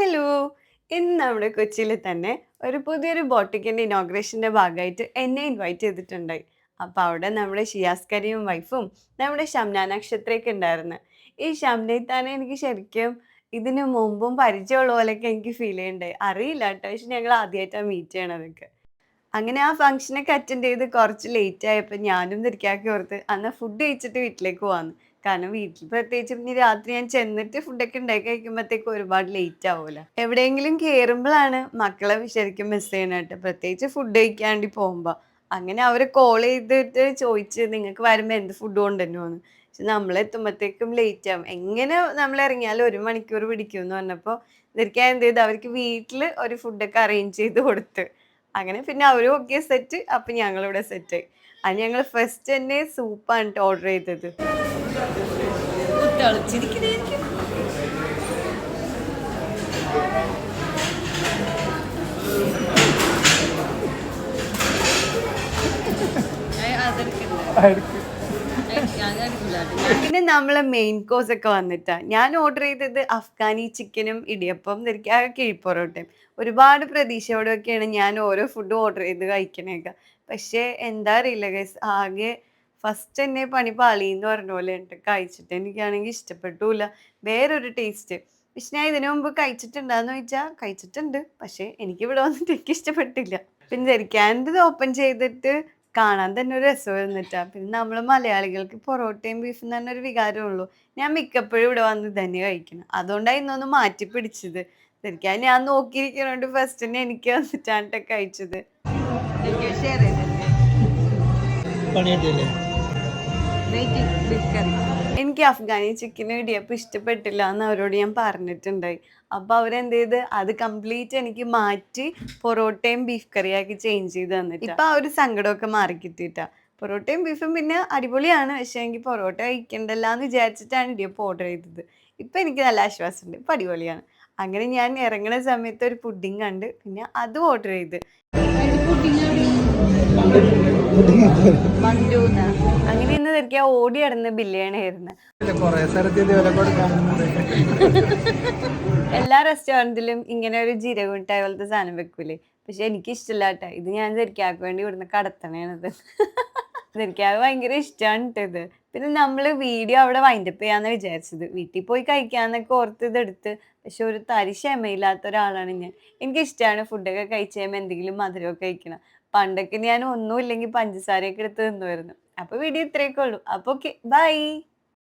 Hello. ഇന്ന് നമ്മുടെ കൊച്ചിയിൽ തന്നെ ഒരു പുതിയൊരു ബോട്ടിക്കിന്റെ ഇനോഗ്രേഷന്റെ ഭാഗമായിട്ട് എന്നെ ഇൻവൈറ്റ് ചെയ്തിട്ടുണ്ടായി അപ്പോൾ അവിടെ നമ്മുടെ ഷിയാസ്കരിയും വൈഫും നമ്മുടെ ഷംന നക്ഷത്രയൊക്കെ ഉണ്ടായിരുന്നു. ഈ ഷംനയിത്താനെ എനിക്ക് ശരിക്കും ഇതിന് മുമ്പും പരിചയമുള്ള പോലെയൊക്കെ എനിക്ക് ഫീൽ ചെയ്യുന്നുണ്ടായി അറിയില്ല കേട്ടോ. പക്ഷെ ഞങ്ങൾ ആദ്യമായിട്ടാണ് മീറ്റ് ചെയ്യണതൊക്കെ അങ്ങനെ ആ ഫംഗ്ഷനൊക്കെ അറ്റൻഡ് ചെയ്ത് കുറച്ച് ലേറ്റ് ആയപ്പോൾ ഞാനും തിരിക്കാക്കി ഓർത്ത് അന്ന് ഫുഡ് കഴിച്ചിട്ട് വീട്ടിലേക്ക് പോവാന്ന്. കാരണം വീട്ടിൽ പ്രത്യേകിച്ച് ഇനി രാത്രി ഞാൻ ചെന്നിട്ട് ഫുഡൊക്കെ ഉണ്ടാക്കി കഴിക്കുമ്പോഴത്തേക്ക് ഒരുപാട് ലേറ്റ് ആവൂല. എവിടെയെങ്കിലും കയറുമ്പോഴാണ് മക്കളെ ശരിക്കും മിസ് ചെയ്യണായിട്ട് പ്രത്യേകിച്ച് ഫുഡ് കഴിക്കാണ്ടി പോകുമ്പോൾ അങ്ങനെ അവർ കോൾ ചെയ്തിട്ട് ചോദിച്ച് നിങ്ങൾക്ക് വരുമ്പോൾ എന്ത് ഫുഡ് കൊണ്ടുവരുമോന്ന് പക്ഷെ നമ്മളെത്തുമ്പോഴത്തേക്കും ലേറ്റ് ആവും. എങ്ങനെ നമ്മൾ ഇറങ്ങിയാലും ഒരു മണിക്കൂർ പിടിക്കും എന്ന് പറഞ്ഞപ്പോൾ ഇതൊക്കെ എന്ത് ചെയ്ത്? അവർക്ക് വീട്ടിൽ ഒരു ഫുഡൊക്കെ അറേഞ്ച് ചെയ്ത് കൊടുത്ത്. അങ്ങനെ പിന്നെ അവരും ഒക്കെ സെറ്റ് അപ്പം ഞങ്ങളിവിടെ സെറ്റ് അത് ഞങ്ങൾ ഫസ്റ്റ് തന്നെ സൂപ്പാണ് ഓർഡർ ചെയ്തത്. പിന്നെ നമ്മളെ മെയിൻ കോഴ്സ് ഒക്കെ വന്നിട്ടാ. ഞാൻ ഓർഡർ ചെയ്തത് അഫ്ഗാനി ചിക്കനും ഇടിയപ്പം കിഴിപ്പൊറോട്ടയും ഒരുപാട് പ്രതീക്ഷയോടെയൊക്കെയാണ് ഞാൻ ഓരോ ഫുഡും ഓർഡർ ചെയ്ത് കഴിക്കണേക്ക. പക്ഷേ എന്താ അറിയില്ല ഗൈസ് ആകെ ഫസ്റ്റ് തന്നെ പണി പാളി എന്ന് പറഞ്ഞ പോലെ ഉണ്ട് കഴിച്ചിട്ട് എനിക്കാണെങ്കിൽ ഇഷ്ടപ്പെട്ടില്ല. വേറൊരു ടേസ്റ്റ് പക്ഷെ ഞാൻ ഇതിനു മുമ്പ് കഴിച്ചിട്ടുണ്ടാന്ന് ചോദിച്ചാൽ കഴിച്ചിട്ടുണ്ട്. പക്ഷേ എനിക്ക് ഇവിടെ വന്നിട്ട് എനിക്ക് ഇഷ്ടപ്പെട്ടില്ല. പിന്നെ ധരിക്കാന്റെ ഓപ്പൺ ചെയ്തിട്ട് കാണാൻ തന്നെ ഒരു രസം വന്നിട്ടാ. പിന്നെ നമ്മൾ മലയാളികൾക്ക് പൊറോട്ടയും ബീഫും തന്നെ ഒരു വികാരമുള്ളൂ ഞാൻ മിക്കപ്പോഴും ഇവിടെ വന്ന് തന്നെ കഴിക്കണം. അതുകൊണ്ടാണ് ഇന്നൊന്ന് മാറ്റി പിടിച്ചത്. ശരിക്കും ഞാൻ നോക്കിയിരിക്കണോണ്ട് ഫസ്റ്റ് തന്നെ എനിക്ക് വന്നിട്ടാണ് ട്ടോ കഴിച്ചത് പണിയിട്ടില്ലേ എനിക്ക് അഫ്ഗാനി ചിക്കനും ഇടിയപ്പം ഇഷ്ടപ്പെട്ടില്ല എന്ന് അവരോട് ഞാൻ പറഞ്ഞിട്ടുണ്ടായി. അപ്പോൾ അവരെന്ത് ചെയ്ത്? അത് കംപ്ലീറ്റ് എനിക്ക് മാറ്റി പൊറോട്ടയും ബീഫ് കറിയാക്കി ചേഞ്ച് ചെയ്ത് തന്നിട്ട്. ഇപ്പൊ ആ ഒരു സങ്കടമൊക്കെ മാറി കിട്ടിയിട്ടാ. പൊറോട്ടയും ബീഫും പിന്നെ അടിപൊളിയാണ്. പക്ഷെ എനിക്ക് പൊറോട്ട കഴിക്കണ്ടല്ല എന്ന് വിചാരിച്ചിട്ടാണ് ഇടിയപ്പം ഓർഡർ ചെയ്തത്. ഇപ്പൊ എനിക്ക് നല്ല ആശ്വാസമുണ്ട്. ഇപ്പൊ അടിപൊളിയാണ്. അങ്ങനെ ഞാൻ ഇറങ്ങുന്ന സമയത്ത് ഒരു പുഡിങ് കണ്ട് പിന്നെ അത് ഓർഡർ ചെയ്ത്. തിരിക്കാൻ ഓടി നടന്ന് കൊടുക്കാനുണ്ട് എല്ലാ റെസ്റ്റോറന്റിലും ഇങ്ങനെ ഒരു ജീരകുട്ടായ മിഠായി പോലത്തെ സാധനം വെക്കൂലേ. പക്ഷെ എനിക്ക് ഇഷ്ടമില്ല കേട്ടോ. ഇത് ഞാൻ തിരിക്കാക്ക് വേണ്ടി ഇവിടുന്ന് കടത്തണേണത്. തിരിക്കാക്ക് ഭയങ്കര ഇഷ്ടമാണ് കേട്ടോ ഇത്. പിന്നെ നമ്മൾ വീഡിയോ അവിടെ വൈൻഡപ്പ് ചെയ്യാന്ന് വിചാരിച്ചത്. വീട്ടിൽ പോയി കഴിക്കാന്നൊക്കെ ഓർത്ത് ഇതെടുത്ത്. പക്ഷെ ഒരു തരി ക്ഷമയില്ലാത്ത ഒരാളാണ് ഞാൻ. എനിക്ക് ഇഷ്ടമാണ് ഫുഡൊക്കെ കഴിച്ച് കഴിയുമ്പോൾ എന്തെങ്കിലും മധുരമൊക്കെ കഴിക്കണം. പണ്ടൊക്കെ ഞാൻ ഒന്നുമില്ലെങ്കിൽ പഞ്ചസാരയൊക്കെ എടുത്ത് തിന്നുമായിരുന്നു. അപ്പോൾ വീഡിയോ ഇത്രയൊക്കെ ഉള്ളൂ. അപ്പോൾ ഓക്കെ ബൈ